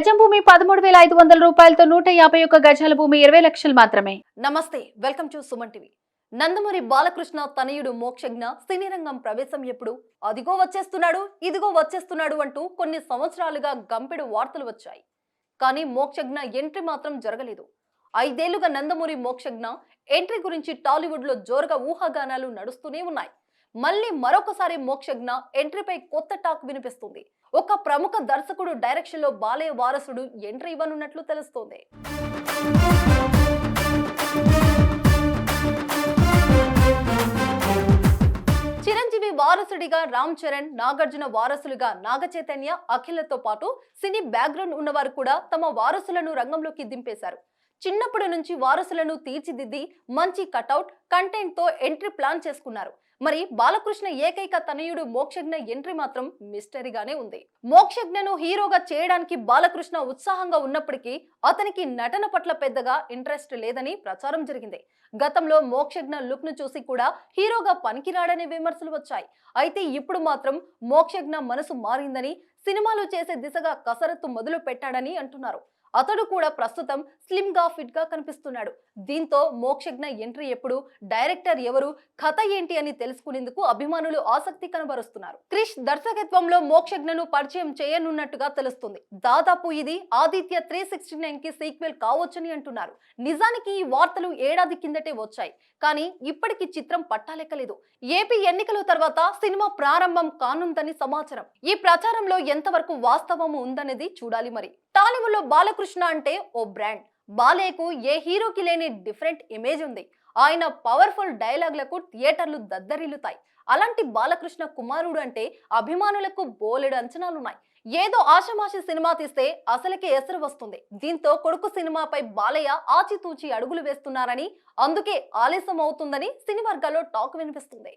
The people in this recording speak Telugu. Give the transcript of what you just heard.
గజం భూమి పదమూడు వేల ఐదు వందల రూపాయలతో నూట యాభై ఒక్క గజాల భూమి ఇరవై లక్షలు మాత్రమే. నమస్తే welcome to Suman TV. Nandamuri Balakrishna తనయుడు మోక్షజ్ఞ సినీ రంగం ప్రవేశం ఎప్పుడు? అదిగో వచ్చేస్తున్నాడు ఇదిగో వచ్చేస్తున్నాడు అంటూ కొన్ని సంవత్సరాలుగా గంపెడు వార్తలు వచ్చాయి. కానీ మోక్షజ్ఞ ఎంట్రీ మాత్రం జరగలేదు. ఐదేళ్ళుగా నందమూరి మోక్షజ్ఞ ఎంట్రీ గురించి టాలీవుడ్లో జోరుగా ఊహాగానాలు నడుస్తూనే ఉన్నాయి. మళ్ళీ మరొకసారి మోక్షజ్ఞ ఎంట్రీపై కొత్త టాక్ వినిపిస్తుంది. ఒక ప్రముఖ దర్శకుడు డైరెక్షన్లో బాలయ్య వారసుడు ఎంట్రీ ఇవ్వనున్నట్లు తెలుస్తోంది. చిరంజీవి వారసుడిగా రామ్ చరణ్ నాగార్జున వారసులుగా నాగచైతన్య అఖిలతో పాటు సినీ బ్యాక్గ్రౌండ్ ఉన్నవారు కూడా తమ వారసులను రంగంలోకి దింపేశారు. చిన్నప్పటి నుంచి వారసులను తీర్చిదిద్ది మంచి కటౌట్ కంటెంట్తో ఎంట్రీ ప్లాన్ చేసుకున్నారు. మరి బాలకృష్ణ ఏకైక తనయుడు మోక్షజ్ఞ ఎంట్రీ మాత్రం మిస్టరీగానే ఉంది. మోక్షజ్ఞను హీరోగా చేయడానికి బాలకృష్ణ ఉత్సాహంగా ఉన్నప్పటికీ అతనికి నటన పట్ల పెద్దగా ఇంట్రెస్ట్ లేదని ప్రచారం జరిగింది. గతంలో మోక్షజ్ఞ లుక్ను చూసి కూడా హీరోగా పనికిరాడనే విమర్శలు వచ్చాయి. అయితే ఇప్పుడు మాత్రం మోక్షజ్ఞ మనసు మారిందని సినిమాలు చేసే దిశగా కసరత్తు మొదలు పెట్టాడని అంటున్నారు. అతడు కూడా ప్రస్తుతం స్లిమ్గా ఫిట్గా కనిపిస్తున్నాడు. దీంతో మోక్షజ్ఞ ఎంట్రీ ఎప్పుడు డైరెక్టర్ ఎవరు కథ ఏంటి అని తెలుసుకునేందుకు అభిమానులు ఆసక్తి కనబరుస్తున్నారు. క్రిష్ దర్శకత్వంలో మోక్షజ్ఞను పరిచయం చేయనున్నట్టుగా తెలుస్తుంది. దాదాపు ఇది ఆదిత్య త్రీ సిక్స్టీ నైన్కి సీక్వెల్ కావచ్చని అంటున్నారు. నిజానికి ఈ వార్తలు ఏడాది కిందటే వచ్చాయి. కానీ ఇప్పటికి చిత్రం పట్టాలెక్కలేదు. ఏపీ ఎన్నికల తర్వాత సినిమా ప్రారంభం కానుందని సమాచారం. ఈ ప్రచారంలో ఎంతవరకు వాస్తవము ఉందనేది చూడాలి మరి. టాలీవుడ్లో బాలకృష్ణ అంటే ఓ బ్రాండ్. బాలేకు ఏ హీరోకి లేని డిఫరెంట్ ఇమేజ్ ఉంది. ఆయన పవర్ఫుల్ డైలాగ్లకు థియేటర్లు దద్దరిల్లుతాయి. అలాంటి బాలకృష్ణ కుమారుడు అంటే అభిమానులకు బోలెడు అంచనాలున్నాయి. ఏదో ఆషమాషి సినిమా తీస్తే అసలుకే ఎసరు వస్తుంది. దీంతో కొడుకు సినిమాపై బాలయ్య ఆచితూచి అడుగులు వేస్తున్నారని అందుకే ఆలస్యం అవుతుందని సినీ వర్గాల్లో టాక్ వినిపిస్తుంది.